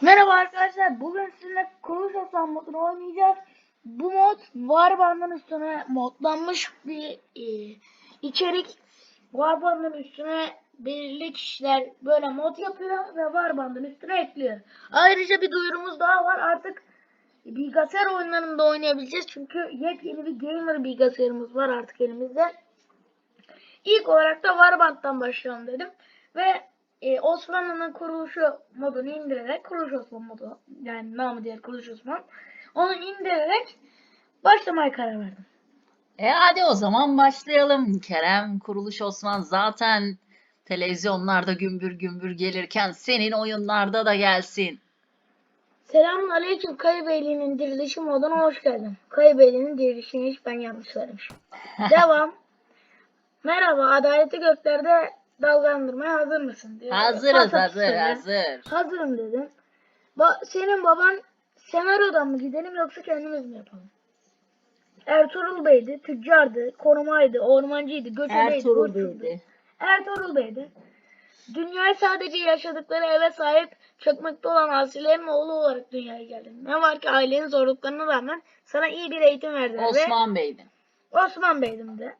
Merhaba arkadaşlar. Bugün sizinle Konuş Aslan modunu oynayacağız. Bu mod Warband'ın üstüne modlanmış bir e, içerik. Warband'ın üstüne belirli kişiler böyle mod yapıyor ve Warband'ın üstüne ekliyor. Ayrıca bir duyurumuz daha var. Artık bilgisayar oyunlarında oynayabileceğiz. Çünkü yepyeni bir gamer bilgisayarımız var artık elimizde. İlk olarak da Warband'dan başlayalım dedim. Ve e, Osmanlı'nın kuruluşu modunu indirerek, Kuruluş Osman modu, yani namı diğer Kuruluş Osman, onu indirerek başlamaya karar verdim. E hadi o zaman başlayalım. Kerem Kuruluş Osman zaten televizyonlarda gümbür gümbür gelirken senin oyunlarda da gelsin. Selamun Aleyküm Kaybeyli'nin dirilişi moduna hoş geldin. Kaybeyli'nin dirilişini hiç ben yanlış söylemişim. Devam. Merhaba, adaleti göklerde dalgalandırmaya hazır mısın? diyor. Hazırız Pas hazır hazır. Hazırım dedim. Ba senin baban senaryodan mı gidelim yoksa kendimiz mi yapalım? Ertuğrul Bey'di, tüccardı, korumaydı, ormancıydı, göçebeydi, Ertuğrul. Bey'di. Ertuğrul Bey'di. Dünyayı sadece yaşadıkları eve sahip çökmekte olan asilerin oğlu olarak dünyaya geldin. Ne var ki ailenin zorluklarına rağmen sana iyi bir eğitim verdiler Osman Bey'di. ve Osman Bey'dim de.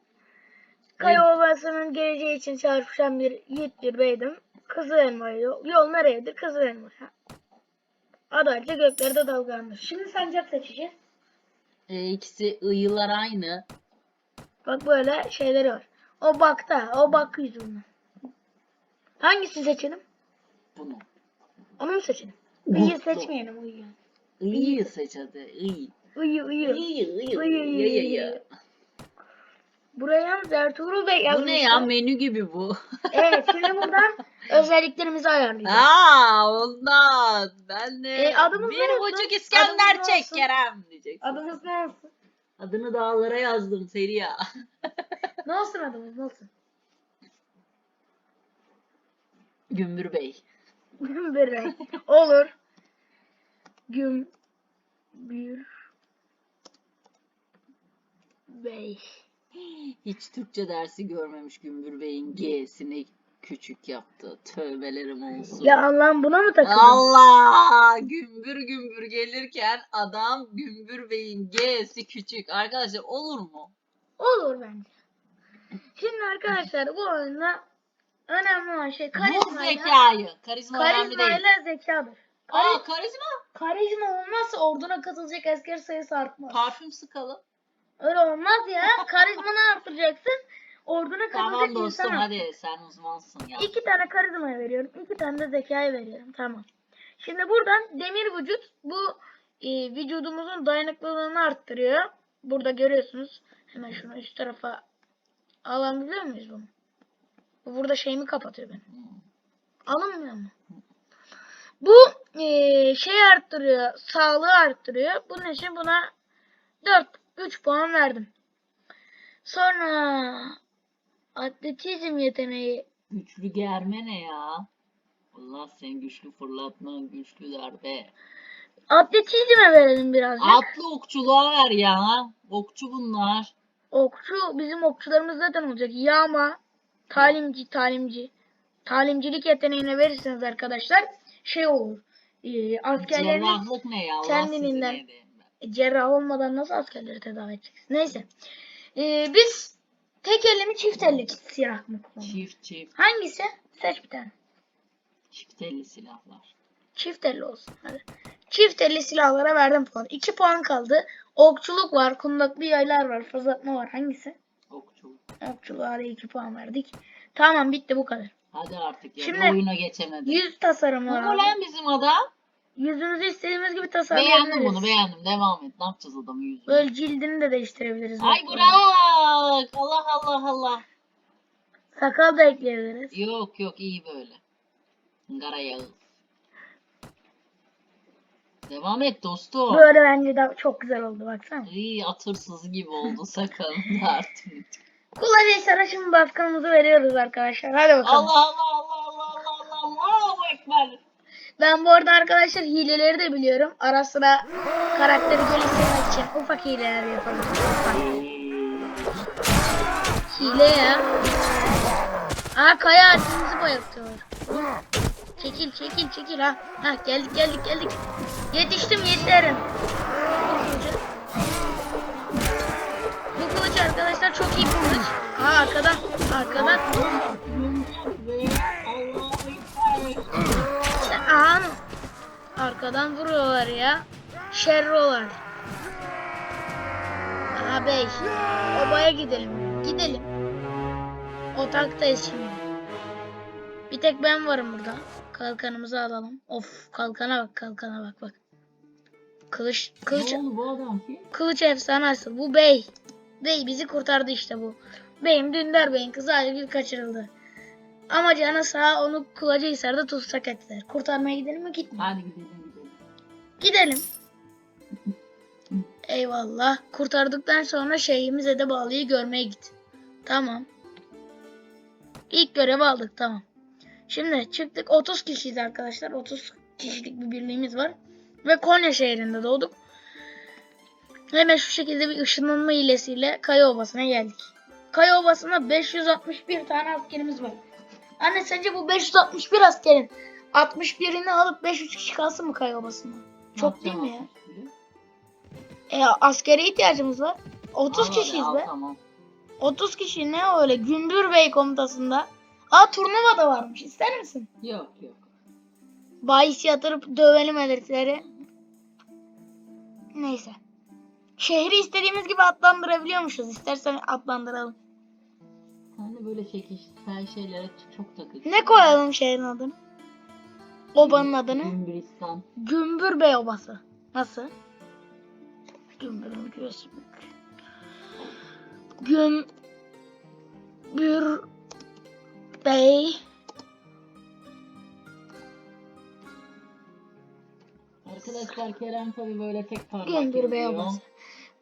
Kaya Ovası'nın geleceği için çarpışan bir yiğit bir beydim. Kızıl elma yol. Yol nereyedir? Kızıl elmaya. Adaletli göklerde dalgalanır. Şimdi sancak seçeceğiz. E, ikisi ıyılar aynı. Bak böyle şeyleri var. O bakta. O bak yüzünden. Hangisini seçelim? Bunu. Onu mu seçelim? Bu. seçmeyelim uyuyu. Iyı seç hadi. İyi. İyi, iyi, iyi, iyi, uyu. iyi. Buraya Ertuğrul Bey Bu yazmışlar. ne ya menü gibi bu. Evet şimdi buradan özelliklerimizi ayarlayacağız. Aa ondan. Ben de E, adımız bir ne buçuk İskender Adımız çek? Kerem diyeceksin. Adımız ne olsun? Adını dağlara yazdım Feriha. Ne olsun adımız ne olsun? Gümbür Bey. bir renk. Olur. Güm bir bey. Hiç Türkçe dersi görmemiş Gümbür Bey'in G'sini küçük yaptı. Tövbelerim olsun. Ya Allah'ım buna mı takıldın? Allah! Gümbür gümbür gelirken adam Gümbür Bey'in G'si küçük. Arkadaşlar olur mu? Olur bence. Şimdi arkadaşlar bu oyunda önemli olan şey Bu karizmayla, zekayı. Karizma önemli değil. karizmayla zekadır. Aa Kari- karizma. karizma olmazsa orduna katılacak asker sayısı artmaz. Parfüm sıkalım. Öyle olmaz ya. Karizmanı arttıracaksın. Orduna Tamam katılacak dostum insan hadi sen uzmansın ya. İki tane karizmaya veriyorum. iki tane de zekaya veriyorum. Tamam. Şimdi buradan demir vücut bu e, vücudumuzun dayanıklılığını arttırıyor. Burada görüyorsunuz. Hemen şunu üst tarafa alabiliyor muyuz bunu? Bu burada şeyimi kapatıyor benim. Alınmıyor mu? Bu e, şey arttırıyor. Sağlığı arttırıyor. Bunun için buna 4 3 puan verdim. Sonra atletizm yeteneği Güçlü germe ne ya? Allah sen güçlü fırlatma, güçlü darbe. Atletizme verelim birazcık. Atlı okçuluğa ver ya. Okçu bunlar. Okçu bizim okçularımız zaten olacak. Yağma, talimci, talimci. Talimcilik yeteneğine verirseniz arkadaşlar şey olur. E, askerlerin Cerrahlık ne ya? Allah kendiliğinden- cerrah olmadan nasıl askerleri tedavi edeceksin? Neyse. E, biz tek elli mi çift elli silah mı kullanalım? Çift çift. Hangisi? Seç bir tane. Çift elli silahlar. Çift elli olsun. Hadi. Çift elli silahlara verdim puan. 2 puan kaldı. Okçuluk var, kundaklı yaylar var, fazlatma var. Hangisi? Okçuluk. Okçuluğa da 2 puan verdik. Tamam bitti bu kadar. Hadi artık ya. Şimdi- oyuna geçemedim. Yüz tasarımı Bu lan bizim adam? Yüzünüzü istediğimiz gibi Beğendim tasarlayabiliriz. bunu beğendim. Devam et. Ne yapacağız adamın yüzünü? Böyle cildini de değiştirebiliriz. Ay Bak, bırak. Allah Allah Allah. Sakal da ekleyebiliriz. Yok yok iyi böyle. Ngara yağı. Devam et dostum. Böyle bence de çok güzel oldu baksana. İyi atırsız gibi oldu sakalın da artık. Kulaç Saraç'ın baskınımızı veriyoruz arkadaşlar. Hadi bakalım. Allah Allah Allah Allah Allah Allah Allahu Ekber. Ben bu arada arkadaşlar hileleri de biliyorum. Ara sıra karakteri geliştirmek için ufak hileler yapalım. Hile ya. Aa kaya ağacımızı boyatıyor. Çekil çekil çekil ha. Ha geldik geldik geldik. Yetiştim yeterim. Bu kılıç arkadaşlar çok iyi kılıç. Ha arkadan arkadan. Arkadan vuruyorlar ya. Şerrolar. Aha bey. Obaya gidelim. Gidelim. Otaktayız şimdi. Bir tek ben varım burada. Kalkanımızı alalım. Of kalkana bak kalkana bak bak. Kılıç kılıç Ne oldu bu adam ki? kılıç efsanesi. Bu bey. Bey bizi kurtardı işte bu. Beyim Dündar Bey'in kızı Aygül kaçırıldı. Ama canı sağ onu Kılacıhisar'da tutsak ettiler. Kurtarmaya gidelim mi gitmeyelim? Hadi gidelim gidelim. Eyvallah. Kurtardıktan sonra şeyimize de bağlıyı görmeye git. Tamam. İlk görevi aldık tamam. Şimdi çıktık 30 kişiyiz arkadaşlar. 30 kişilik bir birliğimiz var. Ve Konya şehrinde doğduk. Hemen şu şekilde bir ışınlanma hilesiyle Kaya Obası'na geldik. Kaya Obası'nda 561 tane askerimiz var. Anne sence bu 561 askerin 61'ini alıp 500 kişi kalsın mı Kaya Obası'nda? Çok değil mi ya? E, askere ihtiyacımız var. 30 kişiyiz be. Tamam. 30 kişi ne öyle Gümbür Bey komutasında. Aa turnuva da varmış. İster misin? Yok yok. Bahis yatırıp dövelim herifleri. Neyse. Şehri istediğimiz gibi adlandırabiliyormuşuz. İstersen adlandıralım. Sen de böyle çekişsel şeylere çok takık. Ne koyalım şehrin adını? Obanın adını? Gümbüristan. Gümbür Bey Obası. Nasıl? Gümbür Göğsümük. Gümbür Bey Arkadaşlar Kerem tabii böyle tek parmak Gümbür Bey yapıyor. Obası.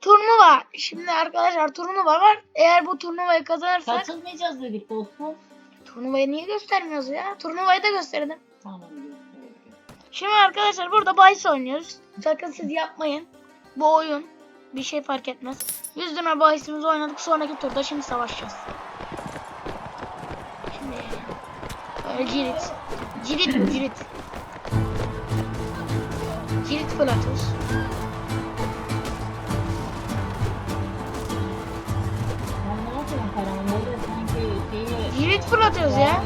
Turnuva. Şimdi arkadaşlar turnuva var. Eğer bu turnuvayı kazanırsak Katılmayacağız dedik dostum. turnuvayı niye göstermiyoruz ya? Turnuvayı da gösterdim. Tamam. Şimdi arkadaşlar burada bahis oynuyoruz. Sakın siz yapmayın. Bu oyun bir şey fark etmez. 100 lira bahisimizi oynadık. Sonraki turda şimdi savaşacağız. Şimdi böyle cirit. Cirit cirit. Cirit fırlatıyoruz. Şeyi... Cirit fırlatıyoruz ya.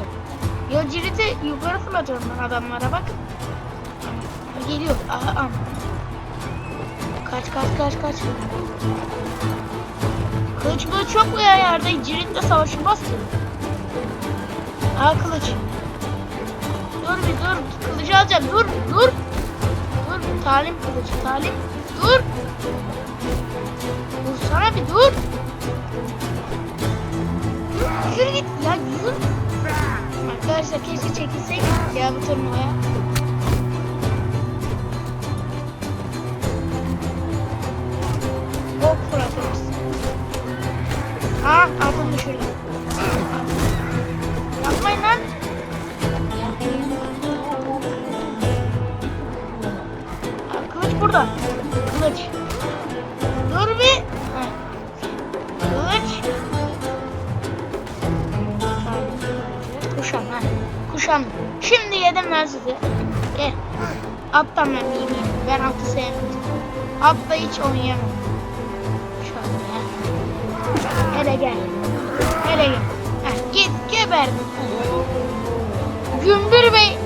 Ya ciriti yukarı fırlatıyorum ben adamlara bak. Geliyor. Aha, aha. Kaç kaç kaç kaç. Kılıç kılıç yok mu ya yerde? Ciritle savaşılmaz ki. Aa kılıç. Dur bir dur. Kılıcı alacağım. Dur dur. Dur. Talim kılıcı. Talim. Dur. Dursana bir dur. Yürü git. Ya yürü. Arkadaşlar keşke çekilseydik ya bu turnuvaya. Ben sizi. Gel. Attan ben yiyeyim. Ben atı sevmiyorum. Atla hiç oynayamam. Şöyle. Hele gel. Hele gel. Heh, git geberdin. Gümbür Bey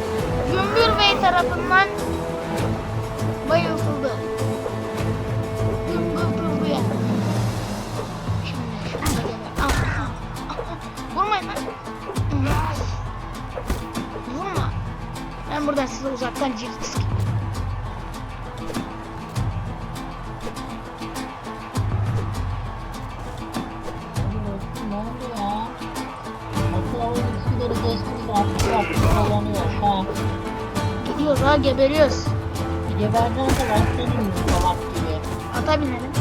Gümbür Bey tarafından Ben buradan size uzaktan. Ha. Gidiyoruz ha geberiyoruz. Geberden de ben senin salak gibi. Ata binelim.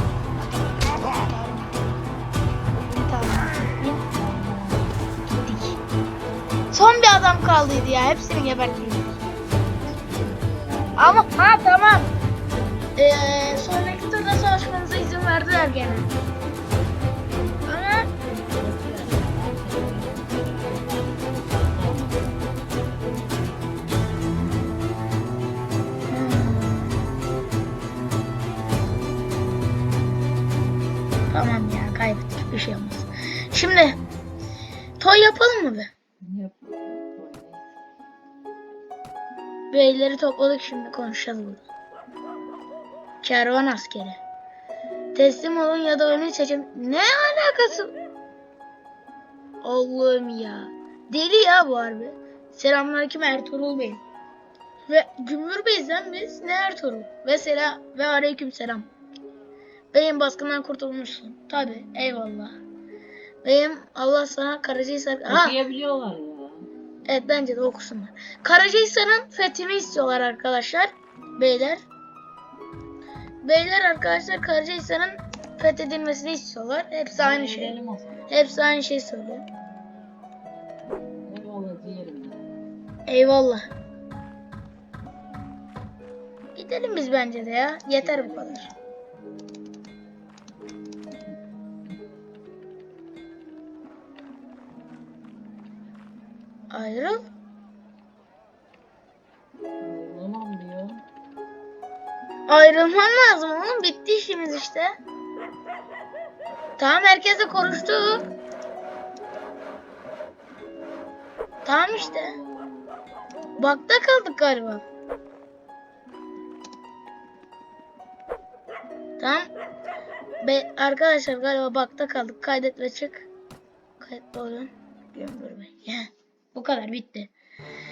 Son bir adam kaldıydı ya. Hepsini geberttik. Ama ha tamam. Ee, sonraki turda savaşmanıza izin verdiler gene. Ama Tamam ya kaybettik bir şey olmaz. Şimdi toy yapalım mı be? Beyleri topladık şimdi konuşacağız burada. Kervan askeri. Teslim olun ya da ölün seçin. Ne alakası? Allah'ım ya. Deli ya bu harbi. Selamünaleyküm Ertuğrul Bey. Ve Cumhur Bey'den biz ne Ertuğrul? Ve selam ve aleyküm selam. Beyim baskından kurtulmuşsun. Tabi eyvallah. Beyim Allah sana Karacahisar... Ha, Okuyabiliyorlar ya. Evet bence de okusunlar. Karacahisar'ın fethini istiyorlar arkadaşlar. Beyler. Beyler arkadaşlar Karacahisar'ın fethedilmesini istiyorlar. Hepsi aynı şey. Hepsi aynı şey söylüyor. Eyvallah diyelim. Eyvallah. Gidelim biz bence de ya. Yeter bu kadar. Ayrıl. Tamam diyor. Ayrılman lazım oğlum. Bitti işimiz işte. Tamam herkese konuştuk. Tamam işte. Bakta kaldık galiba. Tamam. Be arkadaşlar galiba bakta kaldık. Kaydet ve çık. Kayıtlı olun. Heh, Bu kadar bitti.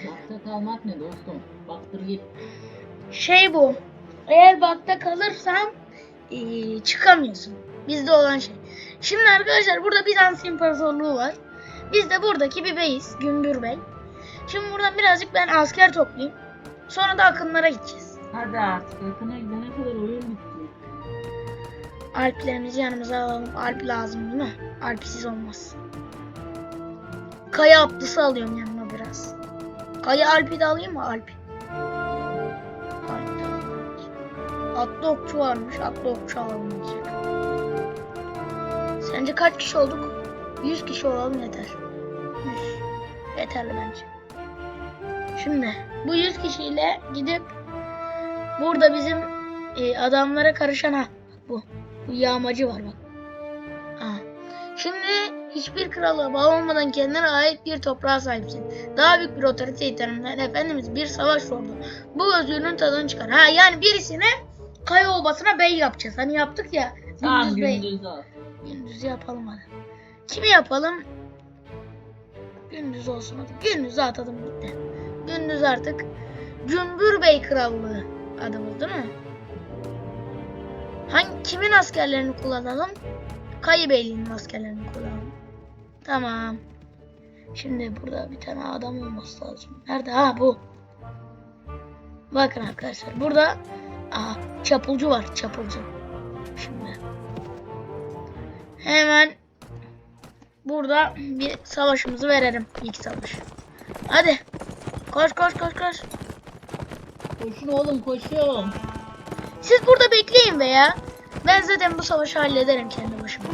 Bakta kalmak ne dostum? Baktır git. Şey bu. Eğer bakta kalırsan eee, çıkamıyorsun. Bizde olan şey. Şimdi arkadaşlar burada Bizans İmparatorluğu var. Biz de buradaki bir beyiz. Gümbür Bey. Şimdi buradan birazcık ben asker toplayayım. Sonra da akınlara gideceğiz. Hadi artık yakına gidene kadar oyun bitti. Alplerimizi yanımıza alalım. Alp lazım değil mi? Alpsiz olmaz. Kaya atlısı alıyorum yanıma biraz. Kaya Alp'i de alayım mı? Alp. Alp. Atlı okçu varmış. Atlı okçu diyecek. Sence kaç kişi olduk? 100 kişi olalım yeter. 100. Yeterli bence. Şimdi bu 100 kişiyle gidip burada bizim e, adamlara karışan ha bu. Bu yağmacı var bak. Ha. Şimdi hiçbir krala bağlı olmadan kendine ait bir toprağa sahipsin. Daha büyük bir otoriteyi tanımlayan Efendimiz bir savaş sordu. Bu özgürlüğün tadını çıkar. Ha yani birisine Kaya Obası'na bey yapacağız. Hani yaptık ya. Tamam Gündüz Bey. gündüz. Gündüz yapalım hadi. Kimi yapalım? Gündüz olsun hadi. Gündüz atalım gitti. Gündüz artık Cümbür Bey Krallığı adımız değil mi? Hangi kimin askerlerini kullanalım? Kayı Beyliği'nin askerlerini kullanalım. Tamam. Şimdi burada bir tane adam olması lazım. Nerede? Ha bu. Bakın arkadaşlar burada aa, çapulcu var çapulcu. Şimdi Hemen burada bir savaşımızı verelim. İlk savaş. Hadi. Koş koş koş koş. Koşun oğlum koşun. Siz burada bekleyin be ya. Ben zaten bu savaşı hallederim kendi başıma.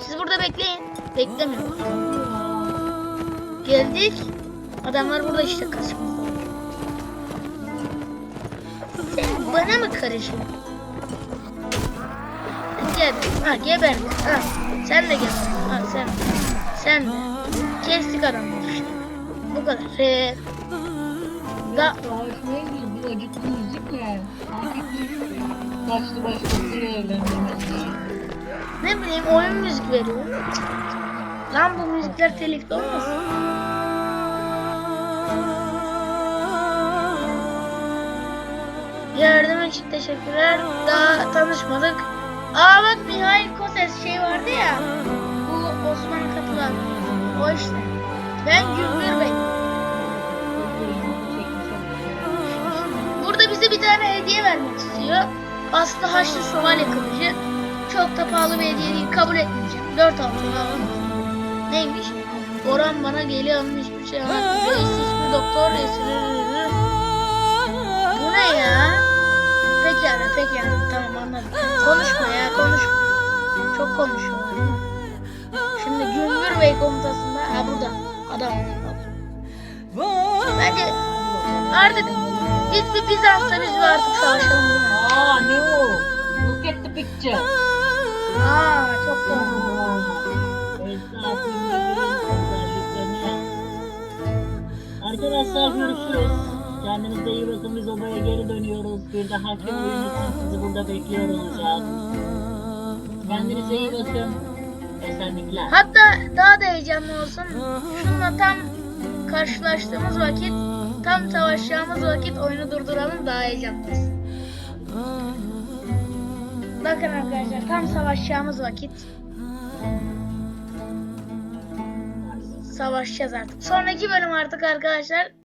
Siz burada bekleyin. Beklemiyorum. Geldik. Adamlar burada işte karşımızda. Sen bana mı karışıyorsun? Gel. Ha geber. Ha. Sen de geber. Ha sen. Sen de. Kestik adamları işte. Bu kadar. Ee, da. Bir Başlı başkasıyla evlendirmesi. ne bileyim oyun müzik veriyor. Lan bu müzikler telifli olmasın? Yardım için teşekkürler. Daha tanışmadık. Aa bak Mihail Koses şey vardı ya. Bu Osman'a katılan. O işte. Ben Cümbür Bey. Burada bize bir tane hediye vermek istiyor. Aslı Haçlı Şövalye Kılıcı. Çok da pahalı bir hediye değil. Kabul etmeyeceğim. 4 altın alalım. Neymiş? Orhan bana geliyor almış bir şey anlatmıyor. hiçbir doktor resmi. Bu ne ya? Pekala pekala tamam anladım. Konuşma ya konuşma. Çok konuşuyorlar. Şimdi Gümbür Bey komutasında ha burada adam. Bence artık biz bir Bizans'ta biz artık savaşalım. Aa ne o? Look at the picture. Aa çok doğru. Arkadaşlar görüşürüz. Kendinize iyi bakın biz obaya geri dönüyoruz. Bir dahaki oyun için sizi burada bekliyor olacağız. Kendinize iyi bakın. Esenlikler. Hatta daha da heyecanlı olsun. Şununla tam karşılaştığımız vakit, tam savaşacağımız vakit oyunu durduralım daha heyecanlı. Bakın arkadaşlar tam savaşacağımız vakit. Savaşacağız artık. Sonraki bölüm artık arkadaşlar